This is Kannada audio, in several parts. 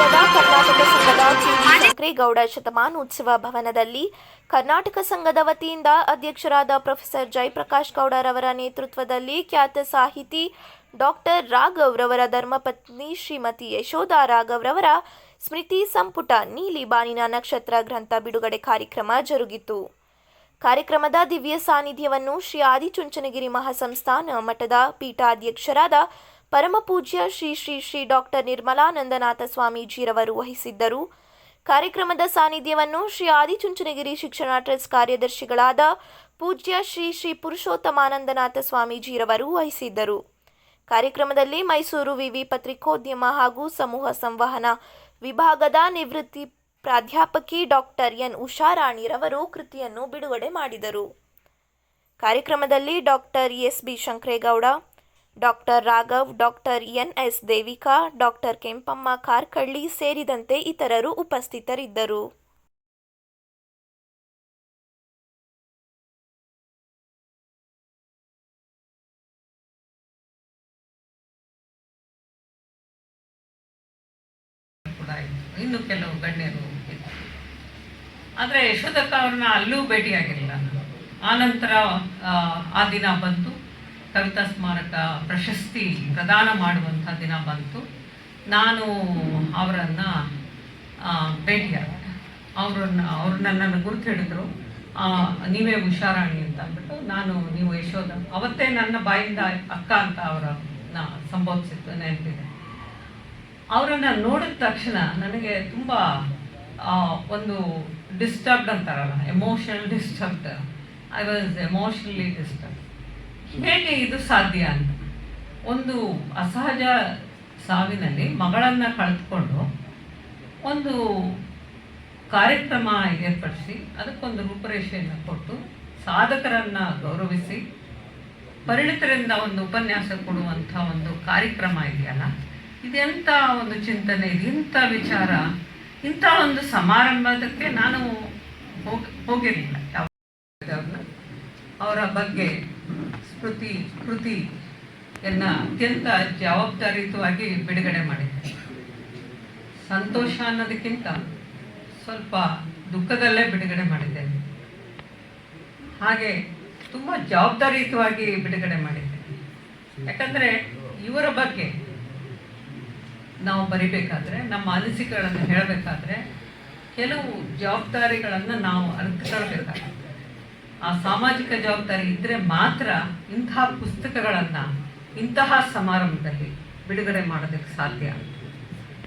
ನಗರದ ಕರ್ನಾಟಕ ಸಂಘದ ಚಕ್ರೇಗೌಡ ಶತಮಾನೋತ್ಸವ ಭವನದಲ್ಲಿ ಕರ್ನಾಟಕ ಸಂಘದ ವತಿಯಿಂದ ಅಧ್ಯಕ್ಷರಾದ ಪ್ರೊಫೆಸರ್ ಜಯಪ್ರಕಾಶ್ ಗೌಡರವರ ನೇತೃತ್ವದಲ್ಲಿ ಖ್ಯಾತ ಸಾಹಿತಿ ಡಾಕ್ಟರ್ ರಾಘವ್ ರವರ ಧರ್ಮಪತ್ನಿ ಶ್ರೀಮತಿ ಯಶೋಧಾ ರಾಘವ್ ರವರ ಸ್ಮೃತಿ ಸಂಪುಟ ನೀಲಿ ಬಾನಿನ ನಕ್ಷತ್ರ ಗ್ರಂಥ ಬಿಡುಗಡೆ ಕಾರ್ಯಕ್ರಮ ಜರುಗಿತು. ಕಾರ್ಯಕ್ರಮದ ದಿವ್ಯ ಸಾನ್ನಿಧ್ಯವನ್ನು ಶ್ರೀ ಆದಿಚುಂಚನಗಿರಿ ಮಹಾಸಂಸ್ಥಾನ ಮಠದ ಪೀಠಾಧ್ಯಕ್ಷರಾದ ಪರಮಪೂಜ್ಯ ಶ್ರೀ ಶ್ರೀ ಶ್ರೀ ಡಾಕ್ಟರ್ ನಿರ್ಮಲಾನಂದನಾಥ ಸ್ವಾಮೀಜಿರವರು ವಹಿಸಿದ್ದರು. ಕಾರ್ಯಕ್ರಮದ ಸಾನ್ನಿಧ್ಯವನ್ನು ಶ್ರೀ ಆದಿಚುಂಚನಗಿರಿ ಶಿಕ್ಷಣ ಟ್ರಸ್ಟ್ ಕಾರ್ಯದರ್ಶಿಗಳಾದ ಪೂಜ್ಯ ಶ್ರೀ ಶ್ರೀ ಪುರುಷೋತ್ತಮಾನಂದನಾಥ ಸ್ವಾಮೀಜಿರವರು ವಹಿಸಿದ್ದರು. ಕಾರ್ಯಕ್ರಮದಲ್ಲಿ ಮೈಸೂರು ವಿವಿ ಪತ್ರಿಕೋದ್ಯಮ ಹಾಗೂ ಸಮೂಹ ಸಂವಹನ ವಿಭಾಗದ ನಿವೃತ್ತಿ ಪ್ರಾಧ್ಯಾಪಕಿ ಡಾಕ್ಟರ್ ಎನ್ ಉಷಾರಾಣಿರವರು ಕೃತಿಯನ್ನು ಬಿಡುಗಡೆ ಮಾಡಿದರು. ಕಾರ್ಯಕ್ರಮದಲ್ಲಿ doctor S B Shankaregowda, doctor Raghav, doctor N S Devika, doctor Kempamma Karkalli ಸೇರಿದಂತೆ ಇತರರು ಉಪಸ್ಥಿತರಿದ್ದರು. ಇನ್ನು ಕೆಲವು ಗಣ್ಯರು ಆದರೆ ಯಶೋದತ್ತ ಅವ್ರನ್ನ ಅಲ್ಲೂ ಭೇಟಿಯಾಗಿರಲಿಲ್ಲ. ಆನಂತರ ಆ, ದಿನ ಬಂತು. ಕವಿತಾ ಸ್ಮಾರಕ ಪ್ರಶಸ್ತಿ ಪ್ರದಾನ ಮಾಡುವಂಥ ದಿನ ಬಂತು. ನಾನು ಅವರನ್ನು ಭೇಟಿಯಾದ. ಅವರನ್ನು ಅವ್ರು ನನ್ನನ್ನು ಗುರುತು ಹಿಡಿದ್ರು ನೀವೇ ಹುಷಾರಾಣಿ ಅಂತ ಅಂದ್ಬಿಟ್ಟು ನಾನು ನೀವು ಯಶೋಧ ಅವತ್ತೇ ನನ್ನ ಬಾಯಿಂದ ಅಕ್ಕ ಅಂತ ಅವರನ್ನ ಸಂಭವಿಸಿತ್ತು ನೆನಪಿದೆ. ಅವರನ್ನು ನೋಡಿದ ತಕ್ಷಣ ನನಗೆ ತುಂಬ ಒಂದು ಡಿಸ್ಟರ್ಬ್ಡ್ ಅಂತಾರಲ್ಲ emotional disturbed I was emotionally disturb ಹೇಗೆ ಇದು ಸಾಧ್ಯ ಅಂತ? ಒಂದು ಅಸಹಜ ಸಾವಿನಲ್ಲಿ ಮಗಳನ್ನು ಕಳೆದುಕೊಂಡು ಒಂದು ಕಾರ್ಯಕ್ರಮ ಏರ್ಪಡಿಸಿ, ಅದಕ್ಕೊಂದು ರೂಪರೇಷೆಯನ್ನು ಕೊಟ್ಟು ಸಾಧಕರನ್ನು ಗೌರವಿಸಿ, ಪರಿಣಿತರಿಂದ ಒಂದು ಉಪನ್ಯಾಸ ಕೊಡುವಂಥ ಒಂದು ಕಾರ್ಯಕ್ರಮ ಇದೆಯಲ್ಲ? ಇದೆಂಥ ಒಂದು ಚಿಂತನೆ ಇದೆ ಇಂಥ ವಿಚಾರ? ಇಂಥ ಒಂದು ಸಮಾರಂಭದಕ್ಕೆ ನಾನು ಹೋಗ್, ಹೋಗಿರಲಿಲ್ಲ. ಯಾವ ಅವರ ಬಗ್ಗೆ ಸ್ಮೃತಿ, ಕೃತಿ ಎನ್ನ ಅತ್ಯಂತ ಜವಾಬ್ದಾರಿಯುತವಾಗಿ ಬಿಡುಗಡೆ ಮಾಡಿದ್ದೆ. ಸಂತೋಷ ಅನ್ನೋದಕ್ಕಿಂತ ಸ್ವಲ್ಪ ದುಃಖದಲ್ಲೇ ಬಿಡುಗಡೆ ಮಾಡಿದ್ದೇನೆ ಹಾಗೆ ತುಂಬ ಜವಾಬ್ದಾರಿಯುತವಾಗಿ ಬಿಡುಗಡೆ ಮಾಡಿದ್ದೆ. ಯಾಕಂದರೆ ಇವರ ಬಗ್ಗೆ ನಾವು ಬರಿಬೇಕಾದ್ರೆ, ನಮ್ಮ ಅನಿಸಿಕೆಗಳನ್ನು ಹೇಳಬೇಕಾದ್ರೆ, ಕೆಲವು ಜವಾಬ್ದಾರಿಗಳನ್ನು ನಾವು ಅರ್ಥಕೊಳ್ಬೇಕಾಗುತ್ತೆ ಆ ಸಾಮಾಜಿಕ ಜವಾಬ್ದಾರಿ ಇದ್ದರೆ ಮಾತ್ರ ಇಂತಹ ಪುಸ್ತಕಗಳನ್ನು, ಇಂತಹ ಸಮಾರಂಭದಲ್ಲಿ ಬಿಡುಗಡೆ ಮಾಡೋದಕ್ಕೆ ಸಾಧ್ಯ.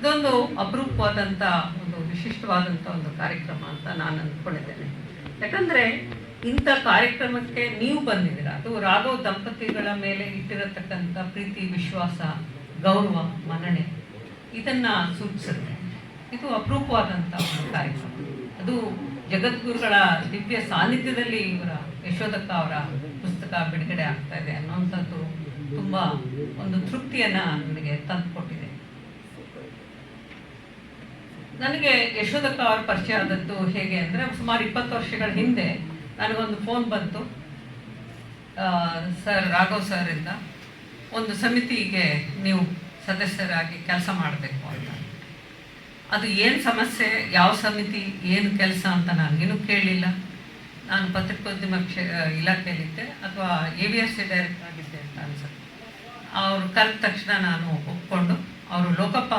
ಇದೊಂದು ಅಪರೂಪವಾದಂಥ ಒಂದು ವಿಶಿಷ್ಟವಾದಂಥ ಒಂದು ಕಾರ್ಯಕ್ರಮ ಅಂತ ನಾನು ಅಂದ್ಕೊಂಡಿದ್ದೇನೆ. ಯಾಕಂದರೆ ಇಂಥ ಕಾರ್ಯಕ್ರಮಕ್ಕೆ ನೀವು ಬಂದಿದ್ದೀರ? ಅದು ರಾಘವ್ ದಂಪತಿಗಳ ಮೇಲೆ ಇಟ್ಟಿರತಕ್ಕಂಥ ಪ್ರೀತಿ, ವಿಶ್ವಾಸ, ಗೌರವ, ಮನ್ನಣೆ. ಇದನ್ನು ಸೂಚಿಸುತ್ತೆ. ಇದು ಅಪರೂಪವಾದಂಥ ಒಂದು ಕಾರ್ಯಕ್ರಮ. ಅದು ಜಗದ್ಗುರುಗಳ ದಿವ್ಯ ಸಾನ್ನಿಧ್ಯದಲ್ಲಿ ಇವರ ಯಶೋಧಕ್ಕ ಅವರ ಪುಸ್ತಕ ಬಿಡುಗಡೆ ಆಗ್ತಾ ಇದೆ ಅನ್ನೋಂಥದ್ದು ತುಂಬಾ ಒಂದು ತೃಪ್ತಿಯನ್ನ ನನಗೆ ತಂದುಕೊಟ್ಟಿದೆ. ನನಗೆ ಯಶೋಧಕ್ಕ ಅವರ ಪರಿಚಯ ಆದದ್ದು ಹೇಗೆ ಅಂದರೆ ಸುಮಾರು ಇಪ್ಪತ್ತು ವರ್ಷಗಳ ಹಿಂದೆ ನನಗೊಂದು ಫೋನ್ ಬಂತು. ಸರ್ ರಾಘವ್ ಸರ್ ಇಂದ. ಒಂದು ಸಮಿತಿಗೆ ನೀವು ಸದಸ್ಯರಾಗಿ ಕೆಲಸ ಮಾಡಬೇಕು ಅಂತ. ಅದು ಏನು ಸಮಸ್ಯೆ, ಯಾವ ಸಮಿತಿ, ಏನು ಕೆಲಸ ಅಂತ ನನಗೇನು ಕೇಳಿಲ್ಲ. ನಾನು ಪತ್ರಿಕೋದ್ಯಮ ಕ್ಷೇ ಇಲಾಖೆಯಲ್ಲಿದ್ದೆ, ಅಥವಾ A V S C director ಆಗಿದ್ದೆ ಅಂತ ಅನ್ಸುತ್ತೆ. ಅವರು ಕರೆದ ತಕ್ಷಣ ನಾನು ಒಪ್ಕೊಂಡು, ಅವರು ಲೋಕಪ್ಪ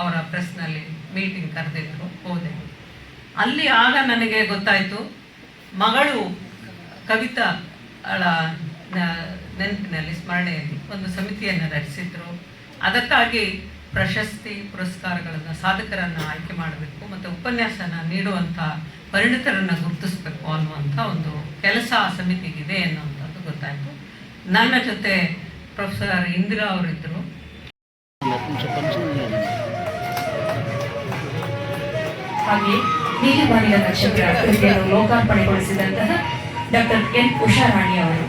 ಅವರ ಪ್ರೆಸ್ನಲ್ಲಿ ಮೀಟಿಂಗ್ ಕರೆದಿದ್ರು ಹೋದೆ. ಅಲ್ಲಿ ಆಗ ನನಗೆ ಗೊತ್ತಾಯಿತು, ಮಗಳು ಕವಿತಾ ಅವಳ ನೆನಪಿನಲ್ಲಿ ಸ್ಮರಣೆಯಲ್ಲಿ ಒಂದು ಸಮಿತಿಯನ್ನು ರಚಿಸಿದ್ರು. ಅದಕ್ಕಾಗಿ ಪ್ರಶಸ್ತಿ ಪುರಸ್ಕಾರಗಳನ್ನು ಸಾಧಕರನ್ನು ಆಯ್ಕೆ ಮಾಡಬೇಕು ಮತ್ತು ಉಪನ್ಯಾಸನ ನೀಡುವಂಥ ಪರಿಣಿತರನ್ನು ಗುರುತಿಸಬೇಕು ಅನ್ನುವಂಥ ಒಂದು ಕೆಲಸ ಸಮಿತಿಗಿದೆ ಅನ್ನುವಂಥದ್ದು ಗೊತ್ತಾಯಿತು. ನನ್ನ ಜೊತೆ ಪ್ರೊಫೆಸರ್ ಇಂದಿರಾ ಅವರಿದ್ದರು. ನೀಲಿಬಾನಿಯ ನಕ್ಷತ್ರ ಲೋಕಾರ್ಪಣೆಗೊಳಿಸಿದಂತಹ ಡಾಕ್ಟರ್ ಎನ್ ಉಷಾರಾಣಿ ಅವರು.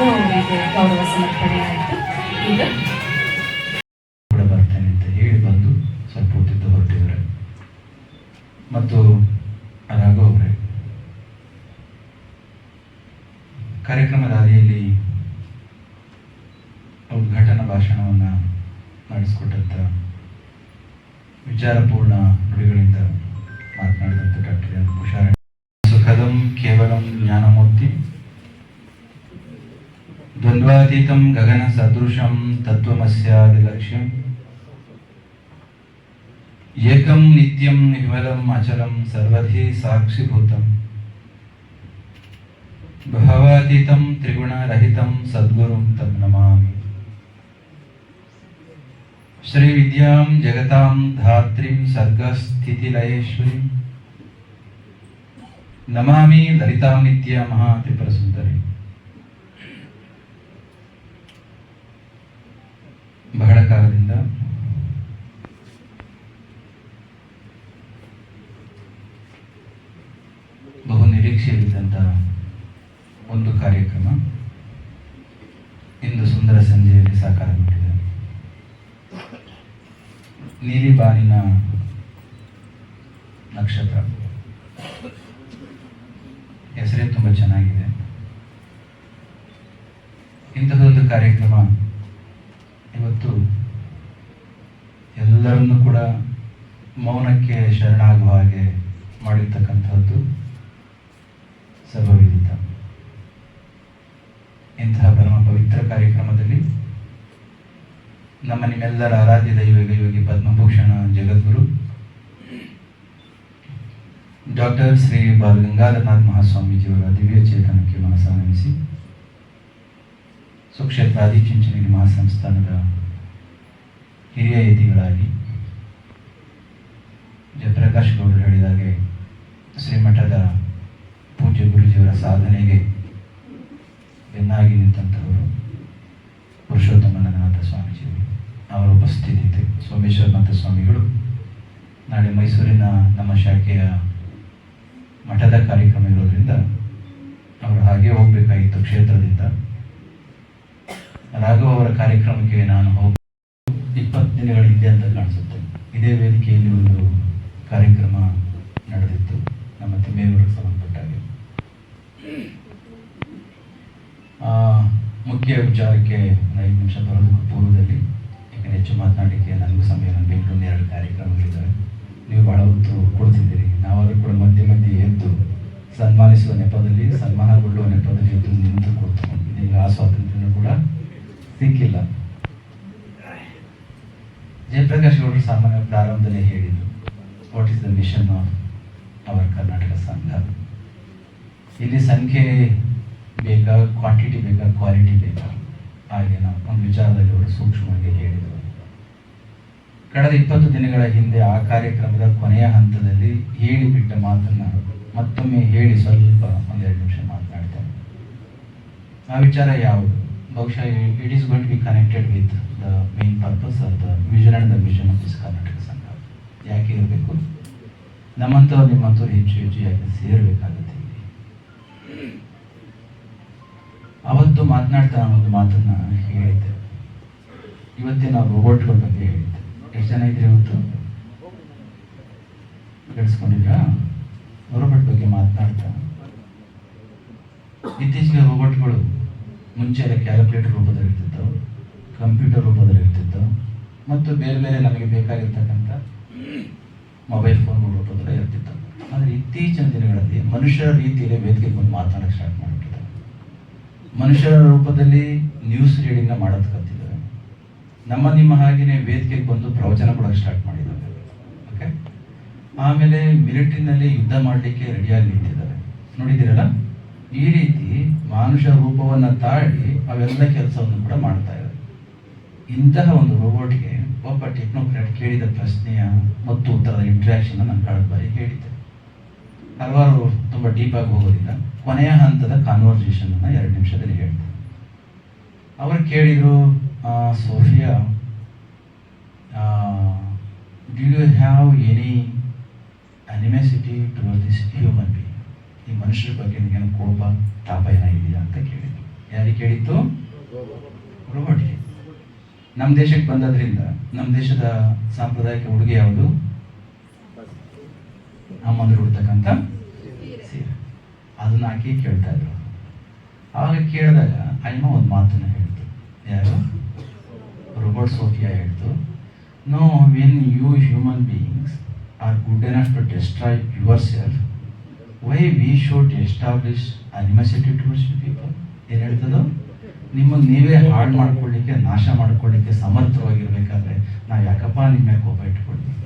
ಸಮರ್ಪಣೆ ಆಯಿತು. ಈಗ ಬರ್ತೇನೆ ಅಂತ ಹೇಳಿ ಬಂದು ಸ್ವಲ್ಪ ಹೊತ್ತಿದ್ದು ಹೊರಟಿದ್ದಾರೆ. ಮತ್ತು ರಾಘವ್ ಅವರೇ, ಕಾರ್ಯಕ್ರಮದ ಹಾದಿಯಲ್ಲಿ ಉದ್ಘಾಟನಾ ಭಾಷಣವನ್ನು ನಡೆಸಿಕೊಟ್ಟಂಥ ವಿಚಾರಪೂರ್ಣ ನುಡಿಗಳಿಂದ ಮಾತನಾಡಿದಂಥ ಡಾಕ್ಟರ್ ಹುಷಾರ ಸುಖದಂ ಕೇವಲಂ ಜ್ಞಾನಮೂರ್ತಿ. द्वन्द्वातीतं गगनसदृशं तत्त्वमस्यादिलक्ष्यम्। एकं नित्यं विमलम् अचलं सर्वधि साक्षिभूतं भावातीतं त्रिगुणरहितं सद्गुरुं तं नमामि। श्रीविद्यां जगतां धात्रीं सर्गस्थितिलयेश्वरीं। ಬಹಳ ಕಾಲದಿಂದ. ಬಹು ನಿರೀಕ್ಷೆಯಲ್ಲಿದ್ದಂಥ ಒಂದು ಕಾರ್ಯಕ್ರಮ ಇಂದು ಸುಂದರ ಸಂಜೆಯಲ್ಲಿ ಸಾಕಾರಗೊಂಡಿದೆ. ನೀಲಿ ಬಾನಿನ ನಕ್ಷತ್ರ. ಹೆಸರೇ ತುಂಬ ಚೆನ್ನಾಗಿದೆ. ಇಂತಹದೊಂದು ಕಾರ್ಯಕ್ರಮ ಇವತ್ತು ಎಲ್ಲರನ್ನೂ ಕೂಡ ಮೌನಕ್ಕೆ ಶರಣಾಗುವ ಹಾಗೆ ಮಾಡಿರ್ತಕ್ಕಂಥದ್ದು ಸರ್ವವಿದಿತ. ಇಂತಹ ಪರಮ ಪವಿತ್ರ ಕಾರ್ಯಕ್ರಮದಲ್ಲಿ ನಮ್ಮ ನಿಮ್ಮೆಲ್ಲರ ಆರಾಧ್ಯ ದೈವ ಯೋಗಿ ಪದ್ಮಭೂಷಣ ಜಗದ್ಗುರು ಡಾಕ್ಟರ್ ಶ್ರೀ ಬಾಲ ಗಂಗಾಧರನಾಥ್ ಮಹಾಸ್ವಾಮೀಜಿಯವರ ದಿವ್ಯ ಚೇತನಕ್ಕೆ ಮನಸ್ಸಾನಮಿಸಿ ಸುಕ್ಷೇತ್ರ ಆದಿಚುಂಚನಗಿರಿ ಮಹಾಸಂಸ್ಥಾನದ ಹಿರಿಯ ಯತಿಗಳಾಗಿ ಜಯಪ್ರಕಾಶ್ ಗೌಡರು ಹೇಳಿದಾಗೆ ಶ್ರೀಮಠದ ಪೂಜ್ಯ ಗುರುಜಿಯವರ ಸಾಧನೆಗೆ ಬೆನ್ನಾಗಿ ನಿಂತಂಥವರು ಪುರುಷೋತ್ತಮನಾಥ ಸ್ವಾಮೀಜಿಯವರು. ಅವರ ಉಪಸ್ಥಿತಿ ಸೋಮೇಶ್ವರನಾಥ ಸ್ವಾಮಿಗಳು, ನಾಳೆ ಮೈಸೂರಿನ ನಮ್ಮ ಶಾಖೆಯ ಮಠದ ಕಾರ್ಯಕ್ರಮ ಇರೋದ್ರಿಂದ ಅವರು ಹಾಗೆ ಹೋಗಬೇಕಾಗಿತ್ತು ಕ್ಷೇತ್ರದಿಂದ. ರಾಘವ್ ಅವರ ಕಾರ್ಯಕ್ರಮಕ್ಕೆ ನಾನು ಹೋಗಿ ಇಪ್ಪತ್ತು ದಿನಗಳ ಹಿಂದೆ ಅಂತ ಕಾಣಿಸುತ್ತೆ. ಇದೇ ವೇದಿಕೆಯಲ್ಲಿ ಒಂದು ಕಾರ್ಯಕ್ರಮ ನಡೆದಿತ್ತು. ನಮ್ಮ ತಿಮ್ಮೇವರಿಗೆ ಸಂಬಂಧಪಟ್ಟಾಗೆ ಮುಖ್ಯ ವಿಚಾರಕ್ಕೆ ಐದು ನಿಮಿಷ ಬರೋದಕ್ಕೂ ಪೂರ್ವದಲ್ಲಿ, ಯಾಕಂದರೆ ಹೆಚ್ಚು ಮಾತನಾಡಲಿಕ್ಕೆ ನನಗೂ ಸಮಯ ನನಗೆ ಬೆಂಗಳೂರಿನ ಎರಡು ಕಾರ್ಯಕ್ರಮಗಳಿದ್ದಾವೆ. ನೀವು ಬಹಳ ಹೊತ್ತು ಕೊಡ್ತಿದ್ದೀರಿ. ನಾವಾದರೂ ಕೂಡ ಮಧ್ಯೆ ಮಧ್ಯೆ ಎದ್ದು ಸನ್ಮಾನಿಸುವ ನೆಪದಲ್ಲಿ, ಸನ್ಮಾನಗೊಳ್ಳುವ ನೆಪದಲ್ಲಿ ಎದ್ದು ನಿಂತು ಕೊಡ್ತು ನಿಮಗೆ ಆ ಸ್ವಾತಂತ್ರ್ಯನೂ ಕೂಡ ಸಿಕ್ಕಿಲ್ಲ. ಜಯಪ್ರಕಾಶ್ ಗೌಡರು ಸಾಮಾನ್ಯ ಪ್ರಾರಂಭದಲ್ಲಿ ಹೇಳಿದರು what is the mission of our Karnataka ಸಂಘ ಇಲ್ಲಿ ಸಂಖ್ಯೆ ಬೇಕಾ ಕ್ವಾಂಟಿಟಿ ಬೇಕಾ ಕ್ವಾಲಿಟಿ ಬೇಕಾ? ಹಾಗೆ ನಾವು ಒಂದು ವಿಚಾರದಲ್ಲಿ ಅವರು ಸೂಕ್ಷ್ಮವಾಗಿ ಹೇಳಿದರು. ಕಳೆದ ಇಪ್ಪತ್ತು ದಿನಗಳ ಹಿಂದೆ ಆ ಕಾರ್ಯಕ್ರಮದ ಕೊನೆಯ ಹಂತದಲ್ಲಿ ಹೇಳಿಬಿಟ್ಟ ಮಾತನ್ನ ಮತ್ತೊಮ್ಮೆ ಹೇಳಿ ಸ್ವಲ್ಪ, ಒಂದೆರಡು ನಿಮಿಷ ಮಾತನಾಡ್ತೇನೆ. ಆ ವಿಚಾರ ಯಾವುದು? ಬಹುಶಃ it is to be connected with the main purpose of the vision and the mission of this Karnataka ಸಂಘ ಯಾಕೆ ಇರಬೇಕು? ನಮ್ಮಂಥವ್ರು ನಿಮ್ಮಂಥವ್ರು ಹೆಚ್ಚು ಹೆಚ್ಚು ಯಾಕೆ ಸೇರಬೇಕಾಗುತ್ತೆ ಅವತ್ತು ಮಾತನಾಡ್ತಾ ಒಂದು ಮಾತನ್ನ ಹೇಳಿದ್ದೆ. ಇವತ್ತೇ ನಾವು ರೋಬೋಟ್ಗಳ ಬಗ್ಗೆ ಹೇಳಿದ್ದೆ. ಎಷ್ಟು ಜನ ಇದ್ರೆ ಇವತ್ತು ಕೇಳಿಸ್ಕೊಂಡಿದ್ರಾ ರೋಬೋಟ್ ಬಗ್ಗೆ ಮಾತನಾಡ್ತಾ. ಇತ್ತೀಚೆಗೆ ರೋಬೋಟ್ಗಳು ಮುಂಚೆ ಕ್ಯಾಲ್ಕುಲೇಟರ್ ರೂಪದಲ್ಲಿ ಇರ್ತಿತ್ತು ಕಂಪ್ಯೂಟರ್ ರೂಪದಲ್ಲಿ ಇರ್ತಿತ್ತು, ಮತ್ತು ಬೇರೆ ಬೇರೆ ನಮಗೆ ಬೇಕಾಗಿರ್ತಕ್ಕಂಥ ಮೊಬೈಲ್ ಫೋನ್ ರೂಪದಲ್ಲಿ ಇರ್ತಿತ್ತು. ಆದರೆ ಇತ್ತೀಚಿನ ದಿನಗಳಲ್ಲಿ ಮನುಷ್ಯರ ರೀತಿಯಲ್ಲಿ ವೇದಿಕೆ ಬಂದು ಮಾತನಾಡಕ್ಕೆ ಸ್ಟಾರ್ಟ್ ಮಾಡಿಬಿಟ್ಟಿದ್ದಾರೆ. ಮನುಷ್ಯರ ರೂಪದಲ್ಲಿ ನ್ಯೂಸ್ ರೀಡಿಂಗ್ನ ಮಾಡೋದು ಕಲ್ತಿದ್ದಾರೆ. ನಮ್ಮ ನಿಮ್ಮ ಹಾಗೆಯೇ ವೇದಿಕೆಗೆ ಬಂದು ಪ್ರವಚನ ಕೊಡೋಕ್ಕೆ ಸ್ಟಾರ್ಟ್ ಮಾಡಿದ್ದಾರೆ. ಓಕೆ ಆಮೇಲೆ ಮಿಲಿಟರಿನಲ್ಲಿ ಯುದ್ಧ ಮಾಡಲಿಕ್ಕೆ ರೆಡಿಯಾಗಿ ನಿಂತಿದ್ದಾರೆ. ನೋಡಿದ್ದೀರಲ್ಲ? ಈ ರೀತಿ ಮಾನುಷ ರೂಪವನ್ನು ತಾಳಿ ಅವೆಲ್ಲ ಕೆಲಸವನ್ನು ಕೂಡ ಮಾಡ್ತಾ ಇದ್ದಾರೆ. ಇಂತಹ ಒಂದು ರೋಬೋಟ್ಗೆ ಒಬ್ಬ ಟೆಕ್ನೋಕ್ರಾಟ್ ಕೇಳಿದ ಪ್ರಶ್ನೆಯ ಮತ್ತು ಉತ್ತರದ ಇಂಟ್ರಾಕ್ಷನ್ ನಾನು ಕಳೆದ ಬಾರಿ ಹೇಳಿದ್ದೆ. ಹಲವಾರು ತುಂಬ ಡೀಪಾಗಿ ಹೋಗೋದಿಲ್ಲ ಕೊನೆಯ ಹಂತದ ಕಾನ್ವರ್ಸೇಷನ್ ಅನ್ನ ಎರಡು ನಿಮಿಷದಲ್ಲಿ ಹೇಳಿದೆ. ಅವರು ಕೇಳಿದರು Sophia do you have any animosity to this human ಈ ಮನುಷ್ಯರ ಬಗ್ಗೆ ನಿನಗೇನು ಕೋಪ, ತಾಪ ಏನ ಇದೆಯಾ ಅಂತ ಕೇಳಿದ್ರು ಯಾರಿಗೆ ಕೇಳಿತ್ತು ರೋಬೋಟ್ಗೆ. ನಮ್ಮ ದೇಶಕ್ಕೆ ಬಂದದ್ರಿಂದ ನಮ್ಮ ದೇಶದ ಸಾಂಪ್ರದಾಯಿಕ ಉಡುಗೆ ಯಾವುದು? ಅಮ್ಮಂದ್ರು ಉಡ್ತಕ್ಕಂಥ ಸೀರೆ. ಅದನ್ನ ಹಾಕಿ ಕೇಳ್ತಾ ಇದ್ರು. ಆಗ ಕೇಳಿದಾಗ ಅಯ್ಯಮ್ಮ ಒಂದು ಮಾತನ್ನ ಹೇಳ್ತು. ಯಾರು? ರೋಬೋಟ್ ಸೋಫಿಯಾ ಹೇಳ್ತು. No when you human beings are good enough to destroy yourself why we should establish animosity towards people ಏನು ಹೇಳ್ತದೋ? ನಿಮಗೆ ನೀವೇ ಹಾಳು ಮಾಡ್ಕೊಳ್ಳಿಕ್ಕೆ, ನಾಶ ಮಾಡ್ಕೊಳ್ಳಿಕ್ಕೆ ಸಮರ್ಥವಾಗಿರ್ಬೇಕಾದ್ರೆ ನಾವು ಯಾಕಪ್ಪ ನಿಮ್ಮ ಕೋಪ ಇಟ್ಕೊಳ್ತೀವಿ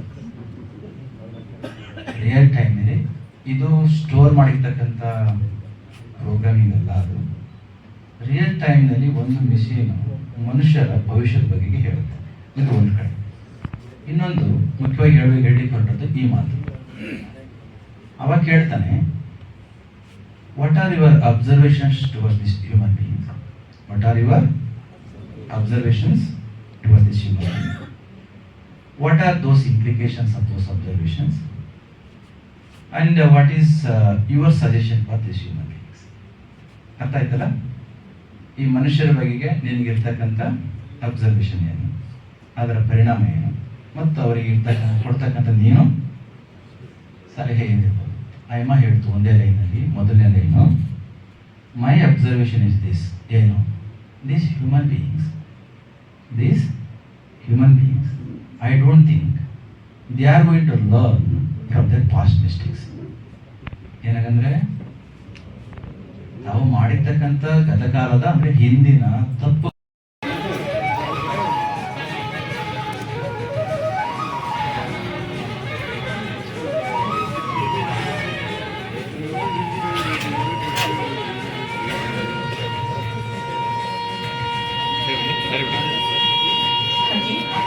ರಿಯಲ್ ಟೈಮಲ್ಲಿ ಇದು ಸ್ಟೋರ್ ಮಾಡಿರ್ತಕ್ಕಂಥ ಪ್ರೋಗ್ರಾಮಿಂಗ್ ಅಲ್ಲ ಅದು. ರಿಯಲ್ ಟೈಮ್ನಲ್ಲಿ ಒಂದು ಮಿಷಿನ್ ಮನುಷ್ಯರ ಭವಿಷ್ಯದ ಬಗೆಗೆ ಹೇಳುತ್ತೆ. ಇದು ಒಂದು ಕಡೆ. ಇನ್ನೊಂದು ಮುಖ್ಯವಾಗಿ ಹೇಳಿ ಹೇಳಿಕೊಂಡದ್ದು ಈ ಮಾತು. ಅವಾಗ ಕೇಳ್ತಾನೆ what are your observations towards this human being what are your observations towards this human being what are those implications of those observations and what is your suggestion for this human beings ಅರ್ಥ ಆಯ್ತಲ್ಲ? ಈ ಮನುಷ್ಯರ ಬಗೆಗೆ ನಿನಗಿರ್ತಕ್ಕಂಥ ಅಬ್ಸರ್ವೇಷನ್ ಏನು? ಅದರ ಪರಿಣಾಮ ಏನು? ಮತ್ತು ಅವರಿಗೆ ಇರ್ತಕ್ಕಂಥ ಕೊಡ್ತಕ್ಕಂಥ ನೀನು ಸಲಹೆ ಏನಿರ್ಬೋದು ಅಯ್ಯಮ್ಮ ಹೇಳ್ತು ಒಂದೇ ಲೈನಲ್ಲಿ ಮೊದಲನೇ line. My observation is this ಏನು? This human beings this human beings I don't think they are going to learn from their past mistakes ಏನಾಗಂದ್ರೆ ತಾವು ಮಾಡಿರ್ತಕ್ಕಂಥ ಗತಕಾಲದ ಅಂದ್ರೆ ಹಿಂದಿನ ತಪ್ಪು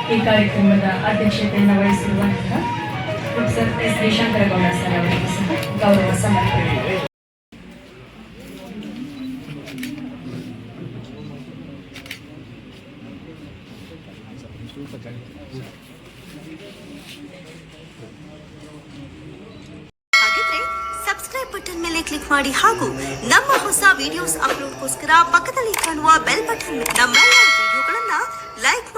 ಈ ಕಾರ್ಯಕ್ರಮದ ಅಧ್ಯಕ್ಷತೆಯನ್ನು ವಹಿಸಿರುವಂತಹ professor S D Shankaragowda sir ಅವರಿಗೆ ಸಹ ಗೌರವ ಸಮರ್ಪಣೆ ಸಬ್ಸ್ಕ್ರೈಬ್ ಬಟನ್ ಮೇಲೆ ಕ್ಲಿಕ್ ಮಾಡಿ ಹಾಗೂ ನಮ್ಮ ಹೊಸ ವಿಡಿಯೋಸ್ ಅಪ್ಲೋಡ್ಗೋಸ್ಕರ ಪಕ್ಕದಲ್ಲಿ ಕಾಣುವ ಬೆಲ್ ಬಟನ್ ಲೈಕ್